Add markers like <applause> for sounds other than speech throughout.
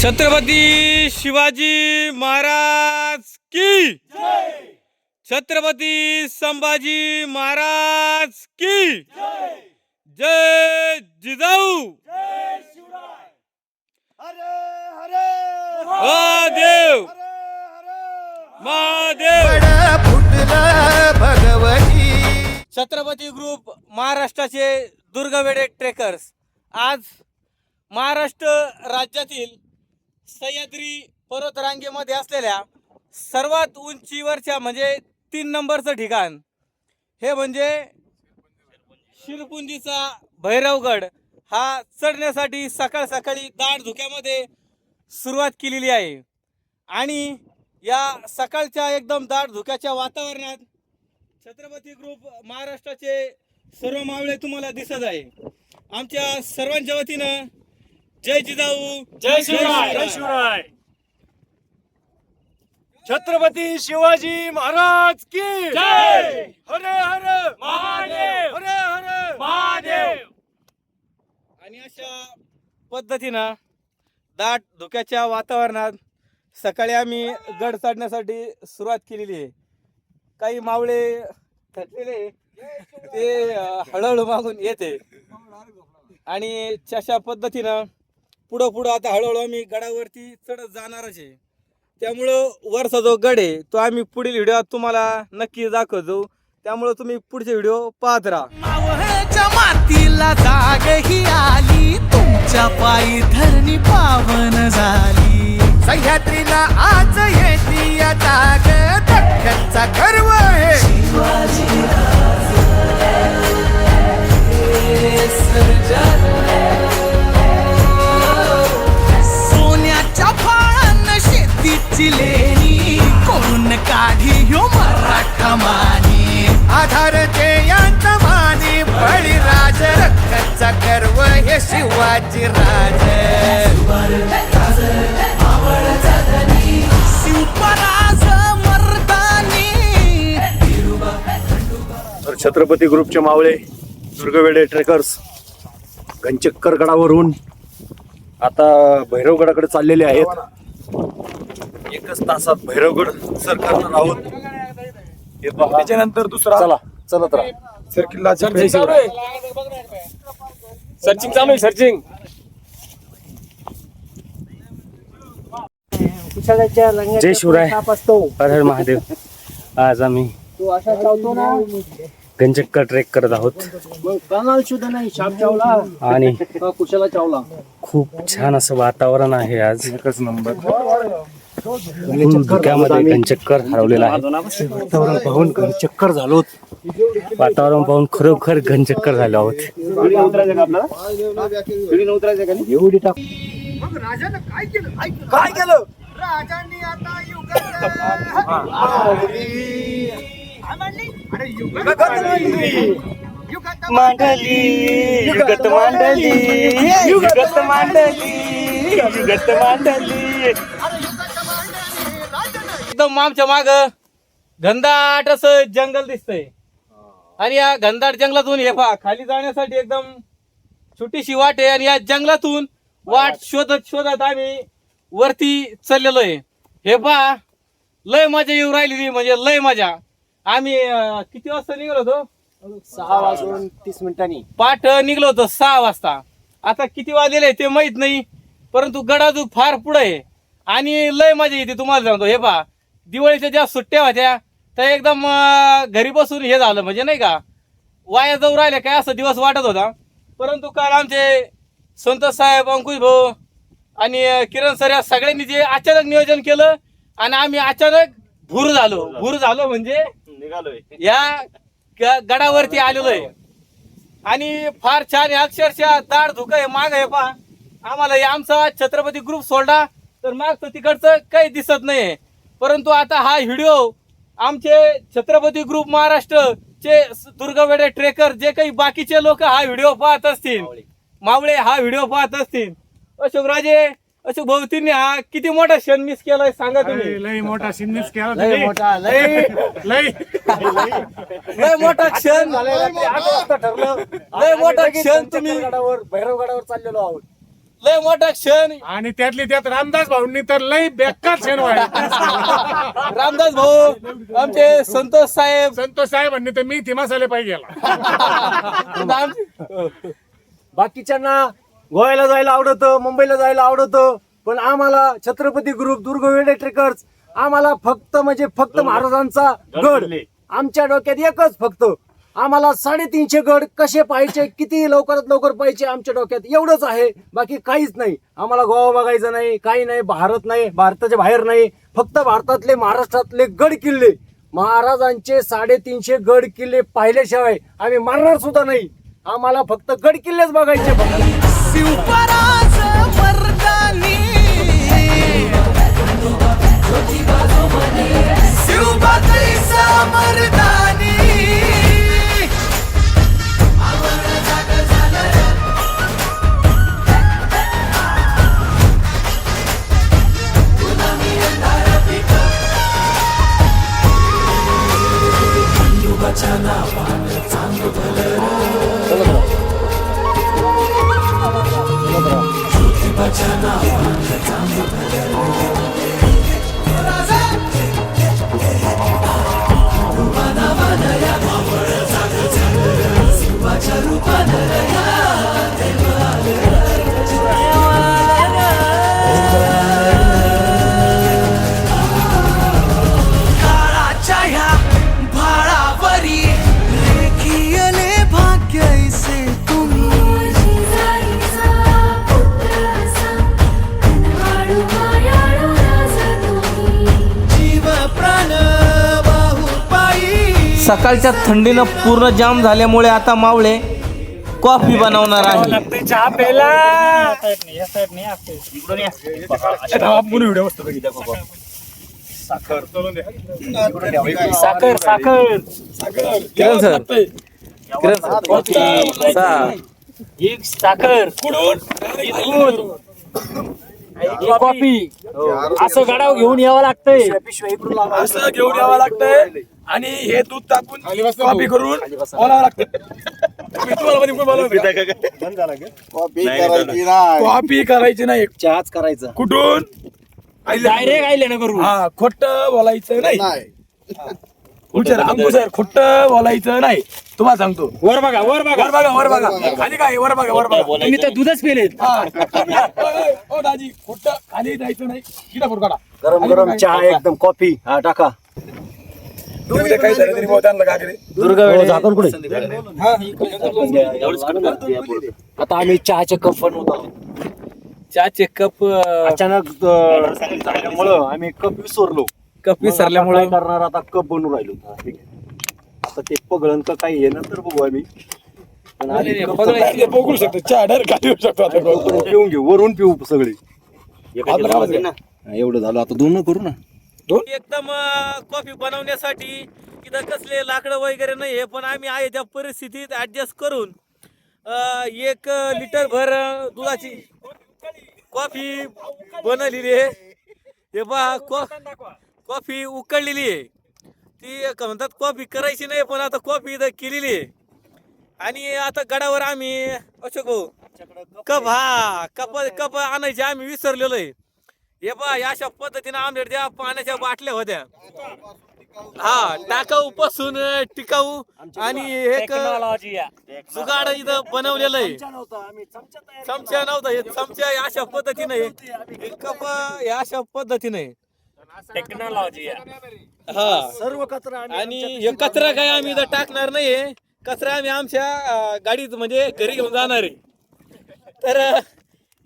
छत्रपती शिवाजी महाराज की? छत्रपती संभाजी महाराज की? जय जिजाऊ! महादेव! महादेव! भगवती छत्रपती ग्रुप महाराष्ट्राचे दुर्गवेडे ट्रेकर्स आज महाराष्ट्र राज्यातील सह्याद्री पर्वतरांगेमध्ये असलेल्या सर्वात उंचीवरच्या म्हणजे तीन नंबरचं ठिकाण हे म्हणजे शिरपुंजीचा भैरवगड. हा चढण्यासाठी सकाळ सकाळी दाट धुक्यामध्ये सुरुवात केलेली आहे. आणि या सकाळच्या एकदम दाट धुक्याच्या वातावरणात छत्रपती ग्रुप महाराष्ट्राचे सर्व मावळे तुम्हाला दिसत आहे. आमच्या सर्वांच्या वतीनं जय जिजाऊ जय शिवराय. जय शिवराय. छत्रपती शिवाजी महाराज की जय! हर हर. महादेव! हर हर. महादेव! आणि अशा पद्धतीनं दाट धुक्याच्या वातावरणात सकाळी आम्ही गड चढण्यासाठी सुरुवात केलेली आहे. काही मावळे थकलेले ते हळूहळू मागून येते. आणि अशा पद्धतीनं पुढं पुढं आता हळूहळू आम्ही गडावरती चढत जाणारच आहे. त्यामुळं वरचा जो गड आहे तो आम्ही पुढील व्हिडिओत तुम्हाला नक्की दाखवतो. त्यामुळं तुम्ही पुढचे व्हिडिओ पाहत राहा. मातीला जाग ही आली. तुमच्या पायी धरणी पावन झाली. सह्याद्रीला आज येते या जाग. दख्खनचा गर्व आहे. सोन्याच्या राज तर छत्रपती ग्रुपचे मावळे दुर्गवेडे ट्रेकर्स घनचक्कर गडावरून आता भैरवगडाकडे चाललेले आहेत एकच तासात भैरवगड सर करणार आहोत हे. त्याच्यानंतर दुसरा चला चलत राहा सर किल्ला सर्चिंग चालू आहे सर्चिंग जय शिवराय. हर हर महादेव. आज आम्ही गंजक्कर ट्रेक करत आहोत. आणि कुशाला चावला. खूप छान असं वातावरण आहे आज. एकच नंबर. धुक्यामध्ये गंजक्कर हरवलेला आहे. वातावरण पाहून गंजक्कर झालो वातावरण पाहून खरोखर गंजक्कर झालो आहोत काय केलं? राजांनी आता युगात अरे युगात मांडली. युगत मांडली. युगत मांडली. युगत मांडली. एकदम आमच्या माग घनदाट असं जंगल दिसतंय. आणि या घनदाट जंगलातून हे पहा खाली जाण्यासाठी एकदम छोटीशी वाट आहे आणि या जंगलातून वाट शोधत शोधत आम्ही वरती चाललेलो आहे. हे पहा लय मजा येऊ राहिलेली म्हणजे लय मजा. आम्ही अं, किती वाजता निघालो होतो? सहा वाजून तीस मिनिटांनी. पाठ निघलो होतो सहा वाजता. आता किती वाजलेले आहे ते माहीत नाही परंतु गडाजू फार पुढे आहे. आणि लय मजा येते तुम्हाला सांगतो. हे पहा दिवाळीच्या ज्या सुट्ट्या होत्या त्या एकदम घरी बसून हे झालं म्हणजे नाही का? वाया जाऊ राहिले काय असं दिवस वाटत होता. परंतु काल आमचे संतोष साहेब अंकुश भाऊ आणि किरण सर या सगळ्यांनी जे अचानक नियोजन केलं आणि आम्ही अचानक भूर झालो. भूर झालो म्हणजे निघालोय. या गडावरती आलेलो आहे आणि फार छान अक्षरशः दाड धुक आहे माग आहे पहा. आम्हाला आमचा छत्रपती ग्रुप सोडला तर मागचं तिकडचं काही दिसत नाही परंतु आता हा व्हिडिओ आमचे छत्रपती ग्रुप महाराष्ट्रचे स- दुर्गवेडे ट्रेकर जे काही बाकीचे लोक हा व्हिडिओ पाहत असतील मावळे. हा व्हिडिओ पाहत असतील. अशोक राजे अशोक भाऊतींनी हा किती मोठा क्षण मिस केलाय सांगा तुम्ही. लय मोठा सिन्निस केला लय मोठा लय. लय लय. मोठा क्षण. लय मोठा क्षण तुम्ही गडावर भैरवगडावर चाललेलो आहोत. लय मोठा क्षण. आणि त्यातली त्यात रामदास भाऊंनी तर लय बेकार क्षण व्हायला रामदास भाऊ आमचे संतोष साहेब. संतोष साहेबांनी तर मी मसाले पाहिजे बाकीच्यांना गोव्याला जायला आवडतं मुंबईला जायला आवडतं पण आम्हाला छत्रपती ग्रुप दुर्गवेडे ट्रेकर्स आम्हाला फक्त म्हणजे फक्त महाराजांचा गड आमच्या डोक्यात एकच फक्त आम्हाला साडेतीनशे गड कसे पाहिजे किती लवकरात लवकर पाहिजे आमच्या डोक्यात? एवढंच आहे. बाकी काहीच नाही. आम्हाला गोवा बघायचं नाही काही नाही भारत नाही भारताच्या बाहेर नाही. फक्त भारतातले महाराष्ट्रातले गड किल्ले. महाराजांचे साडेतीनशे गड किल्ले पाहिल्याशिवाय आम्ही मारणार सुद्धा नाही. आम्हाला फक्त गड किल्लेच बघायचे सकाळच्या थंडीनं पूर्ण जाम झाल्यामुळे आता मावळे कॉफी बनवणार आहे. चहा पेला साखर साखर. किरण सर. किरण सर. सा- एक साखर. एक दूध एक कॉफी असं गाडाव घेऊन यावं लागतंय. असं घेऊन यावं लागतंय. आणि हे दूध टाकून कॉपी करून बोलावं लागतं. मी? कॉपी करायची नाही. चहाच करायचा. कुठून? डायरेक्ट आले ना करू हा खोट बोलायचं नाही. विचार अंकु सर खोट बोलायचं. नाही. तुम्हाला सांगतो. वर बघा वर बघा. वर बघा वर बघा. खाली काय? वर बघा वर बघा. तुम्ही तर दूधच हा. ओय, ओ दाजी खोट खाली जायचं नाही. काढा. गरम गरम चहा एकदम कॉफी. हा टाका. तुम्ही ते काही झालं तरी भाऊ त्यांना काय करे? हो, झाकण कुठे? आता आम्ही चहाचे कप बनवत आहोत. चहाचे कप अचानक झाल्यामुळं आम्ही कप विसरलो. कप विसरल्यामुळे? करणार? आता कप बनवून राहिलो. हा, आता ते पगळण का काही आहे नंतर बघू आम्ही. बघू शकतो. चहा डायरेक्ट शकतो आता पिऊन घेऊ वरून पिऊ सगळे? हा, एवढं झालं. आता दोन करू ना. एकदम कॉफी बनवण्यासाठी इथं कसले लाकडं वगैरे नाही आहे पण आम्ही आहे त्या परिस्थितीत ऍडजस्ट करून एक लिटर भर दुधाची कॉफी बनवलेली आहे. हे पहा कॉ कॉफी उकळलेली आहे. ती क- म्हणतात कॉफी करायची नाही पण आता कॉफी इथं केलेली आहे. आणि आता गडावर आम्ही अशोक कप हा कप कप आणायचे आम्ही विसरलेलो आहे. हे पहा या अशा पद्धतीने आमच्या त्या पाण्याच्या बाटल्या होत्या. हा टाकाऊ पासून टिकाऊ आणि एक जुगाड इथं बनवलेलं आहे. चमचा नव्हता हे चमचा या अशा पद्धतीने कप या अशा पद्धतीने टेक्नॉलॉजी हा. सर्व कचरा आणि हे कचरा काय आम्ही इथं टाकणार नाहीये. कचरा आम्ही आमच्या गाडीत म्हणजे घरी घेऊन जाणार आहे. तर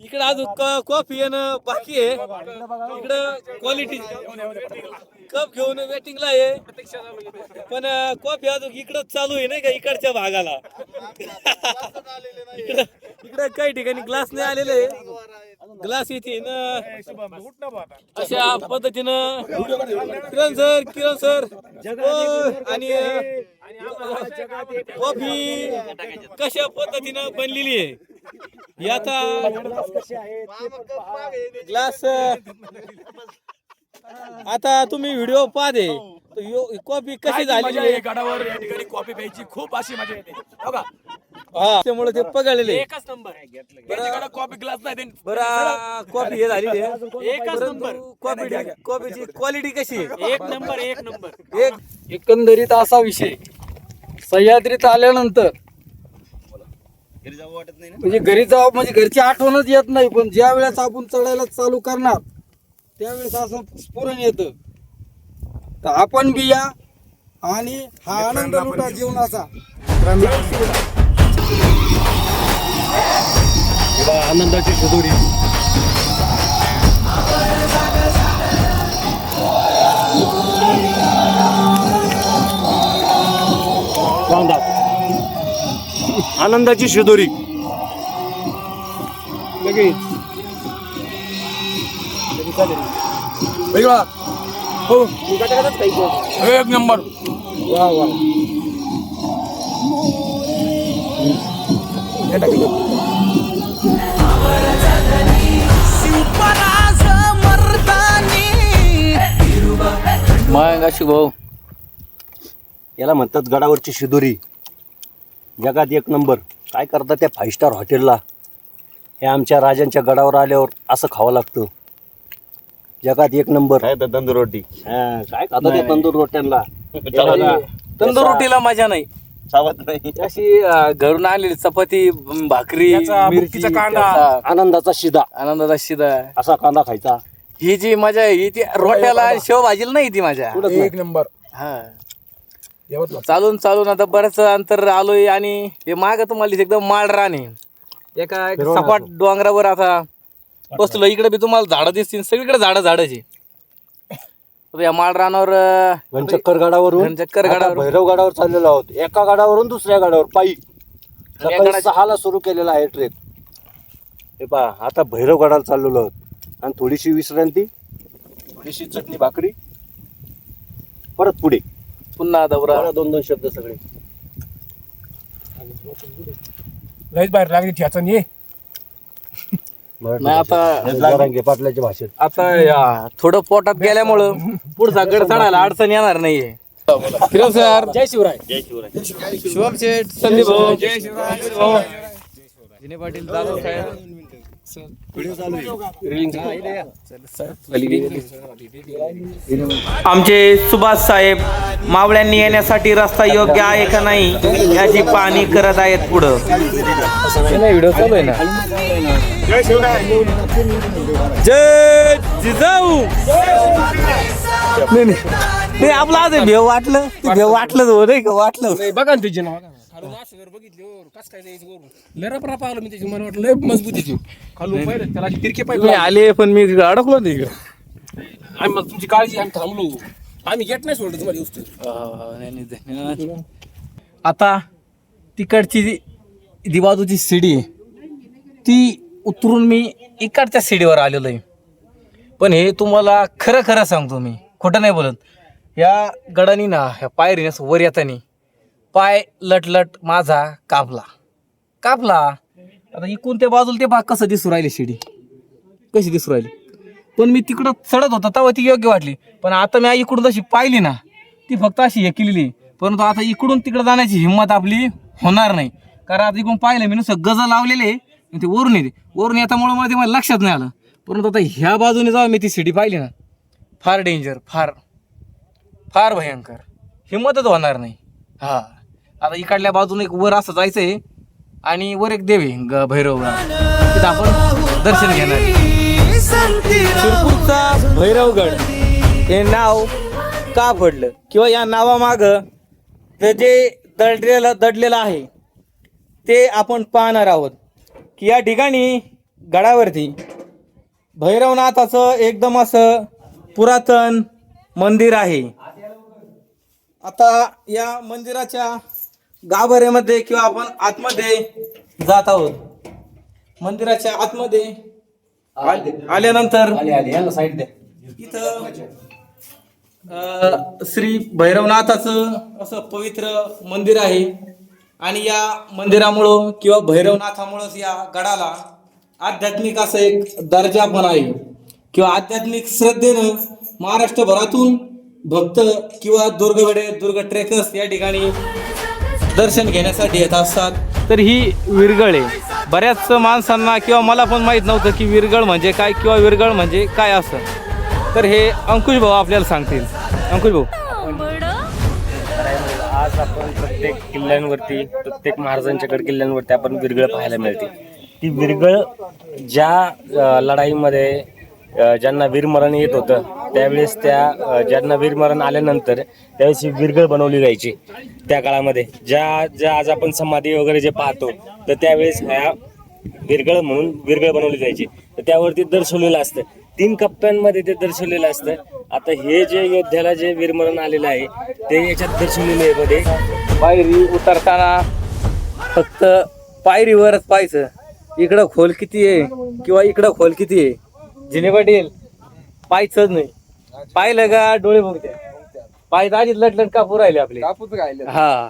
इकडं अजून कॉफी येणं बाकी आहे. इकडं क्वालिटी कप घेऊन वेटिंगला आहे. पण कॉफी अजून इकडं चालू आहे नाही का इकडच्या भागाला. इकडं इकडं काही ठिकाणी ग्लास नाही आलेले ग्लास येते अशा पद्धतीनं किरण सर किरण सर हो, आणि कॉफी कशा पद्धतीनं बनलेली आहे? आता ग्लास आता तुम्ही व्हिडिओ पाहते. कॉफी कशी झालेली आहे? आहे? गडावर या ठिकाणी कॉफी प्यायची खूप अशी मजा येते. हो का? हा त्यामुळे ते पगळलेले एकच नंबर कॉपी ग्लास नाही त्यांनी. बरं कॉफी हे झाली कॉफी कॉफीची क्वालिटी कशी आहे? एक नंबर एक नंबर. एक. एकंदरीत असा विषय. सह्याद्रीत आल्यानंतर म्हणजे घरी जावं म्हणजे घरची आठवणच येत नाही पण ज्या वेळेस आपण चढायला चालू करणार त्यावेळेस असं स्फुरण येतं. तर आपण बी या आणि हा आनंद लुटा जीवनाचा. आनंदाची सदोरी आनंदाची शिदोरी. वेगळा. हो. एक नंबर. मग भाऊ. याला म्हणतात गडावरची शिदोरी. जगात एक नंबर. काय करतात त्या फाईव्ह स्टार हॉटेलला हे आमच्या राजांच्या गडावर आल्यावर असं खावं लागतं. जगात एक नंबर. काय तर तंदूर रोटी. हा, काय खाता त्या तंदूर रोट्यांना. <laughs> तंदूर रोटीला मजा नाही. अशी अं, घरून आणलेली चपाती म, भाकरी त्याचा मिरची, बुक्कीचा कांदा. त्याचा आनंदाचा शिदा. आनंदाचा शिदा. असा कांदा खायचा. ही जी मजा आहे ही ती रोट्याला शेव भाजीला नाही ती मजा. कुठंच नाही. एक नंबर. हा. यवतमाळ. चालून चालून आता बरंच अंतर आलोय आणि हे माग तुम्हाला एकदम माळ राणे. एका एक सपाट डोंगरावर आता बसलो इकडे बी तुम्हाला झाडं दिसतील सगळीकडे झाडं झाडाची. या माळ रानावर अं, घनचक्कर गडावरून घनचक्कर आता गडावर. भैरव गडावर चाललेलो आहोत. एका गडावरून दुसऱ्या गडावर पायी. सकाळी गडाची- सहाला सुरू केलेला आहे ट्रेक हे पहा आता भैरव गडाला चाललेलो आहोत. आणि थोडीशी विश्रांती थोडीशी चटणी भाकरी परत पुढे. पुन्हा दौरा. मला दोन दोन शब्द सगळे. लयच बाहेर लागली ठ्याचं ये. नाही आता जरांगे पाटलाच्या भाषेत. आता या, थोडं पोटात गेल्यामुळं पुढचा गड चढायला अडचण येणार नाहीये. फिरव सर. जय शिवराय. जय शिवराय. शुभम शेठ संदीप भाऊ. जय शिवराय. जिने पाटील जाधव साहेब. आमचे सुभाष साहेब मावळ्यांनी येण्यासाठी रस्ता योग्य आहे का नाही याची पाहणी करत आहेत पुढं. व्हिडिओ चालू आहे ना जय शिवराय जय जिजाऊ नाही, आपलं आज भेव वाटलं. ते भेव वाटलं हो नाही का? वाटलं. नाही, बघा ना तुझी नाव. खालून असं जर बघितले कस काय द्यायचं वरून लय रपरा पावलं मी त्याची मला वाटलं लय मजबूतीची खालून पाहिलं त्याला अशी तिरके आले पण मी अडकलो नाही इकडं. आम्ही मग तुमची काळजी आम्ही थांबलो. आम्ही गेट नाही सोडलं तुम्हाला आता तिकडची जी दिवाजूची शिडी आहे ती उतरून मी इकडच्या शिडीवर आलेलो आहे. पण हे तुम्हाला खरं खरं सांगतो मी. खोटं नाही बोलत. या गडानी ना ह्या पायरीने असं वर येतानी पाय लटलट माझा कापला. कापला. आता इकून त्या बाजूला ते भाग कसं दिसू राहिले शिडी? कशी दिसू राहिली? पण मी तिकडं चढत होता तेव्हा ती योग्य वाटली. पण आता मी इकडून तशी पाहिली ना ती फक्त अशी हे केलेली. परंतु आता इकडून तिकडं जाण्याची हिंमत आपली होणार नाही. कारण आता इकडून पाहिलं मी नुसतं गज लावलेले आणि ते वरून येते. वरून येतामुळं मला ते मला लक्षात नाही आलं. परंतु आता ह्या बाजूने जाऊ मी ती सिडी पाहिली ना फार डेंजर फार. फार भयंकर. हिंमतच होणार नाही. हा. आता इकडल्या बाजून एक वर असं जायचं आहे आणि वर एक देवी ग- भैरव तिथं आपण दर्शन घेणार शिरपूरचा भैरवगड. हे नाव का पडलं? किंवा या नावामाग ते जे दडलेलं दडलेलं आहे ते आपण पाहणार आहोत. की या ठिकाणी गडावरती भैरवनाथाचं एकदम असं पुरातन मंदिर आहे. आता या मंदिराच्या गाभाऱ्यामध्ये किंवा आपण आतमध्ये जात आहोत. मंदिराच्या आतमध्ये आले- आल्यानंतर इथं अ, श्री भैरवनाथाचं असं पवित्र मंदिर आहे. आणि या मंदिरामुळं किंवा भैरवनाथामुळंच या गडाला आध्यात्मिक असं एक दर्जा पण आहे. किंवा आध्यात्मिक श्रद्धेनं महाराष्ट्रभरातून भक्त किंवा दुर्गवेडे दुर्ग ट्रेकर्स या ठिकाणी दर्शन घेण्यासाठी येत असतात. तर ही विरगळ. आहे बऱ्याच माणसांना किंवा मला पण माहीत नव्हतं की विरगळ म्हणजे काय किंवा विरगळ म्हणजे काय असं. तर हे अंकुश भाऊ आपल्याला सांगतील. अंकुश भाऊ. आज आपण प्रत्येक किल्ल्यांवरती प्रत्येक महाराजांच्या गड किल्ल्यांवरती आपण विरगळ पाहायला मिळते. ती विरगळ ज्या लढाईमध्ये ज्यांना वीरमरण येत होतं त्यावेळेस त्या ज्यांना वीरमरण आल्यानंतर त्यावेळेस ही विरगळ बनवली जायची त्या काळामध्ये. ज्या ज्या आज आपण समाधी वगैरे जे पाहतो तर त्यावेळेस ह्या विरगळ म्हणून विरगळ बनवली जायची. तर त्यावरती दर्शवलेलं असतं. तीन कप्प्यांमध्ये ते दर्शवलेलं असतं. आता हे जे योद्ध्याला जे वीरमरण आलेलं आहे ते याच्यात दर्शवलेलं आहे मध्ये. पायरी उतरताना फक्त पायरीवरच पाहायचं. इकडं खोल किती आहे किंवा इकडं खोल किती आहे? जिने पाटील पाहायचंच नाही. पाहिलं का डोळे बघते पाय तर आधीच लटलट कापू राहिले आपले. कापूच राहिले. हा.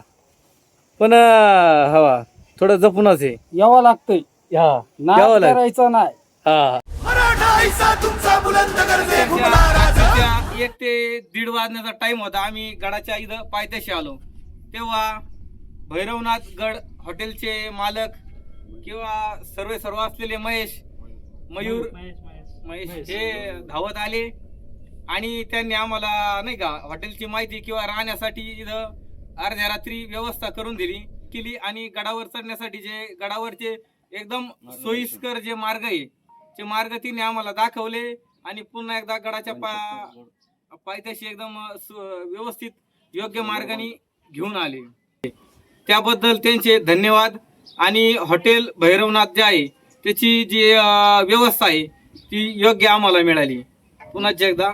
पण अं, हवा थोडं जपूनच आहे. यावं लागतंय. हा. लागेल. करायचं नाही. हा. सध्या एक ते दीड वाजण्याचा टाइम होता. आम्ही गडाच्या इथं पायथ्याशी आलो. तेव्हा भैरवनाथ गड हॉटेलचे मालक किंवा सर्व सर्व असलेले महेश मयूर महेश हे धावत आले आणि त्यांनी आम्हाला नाही का हॉटेलची माहिती किंवा राहण्यासाठी इथं अर्ध्या रात्री व्यवस्था करून दिली केली आणि गडावर चढण्यासाठी जे गडावरचे एकदम सोयीस्कर जे मार्ग आहे ते मार्ग तिने आम्हाला दाखवले आणि पुन्हा एकदा गडाच्या पा पायथ्याशी एकदम व्यवस्थित योग्य मार्गाने घेऊन आले. त्याबद्दल त्यांचे धन्यवाद आणि हॉटेल भैरवनाथ जे आहे त्याची जी व्यवस्था आहे ती योग्य आम्हाला मिळाली. पुन्हा एकदा.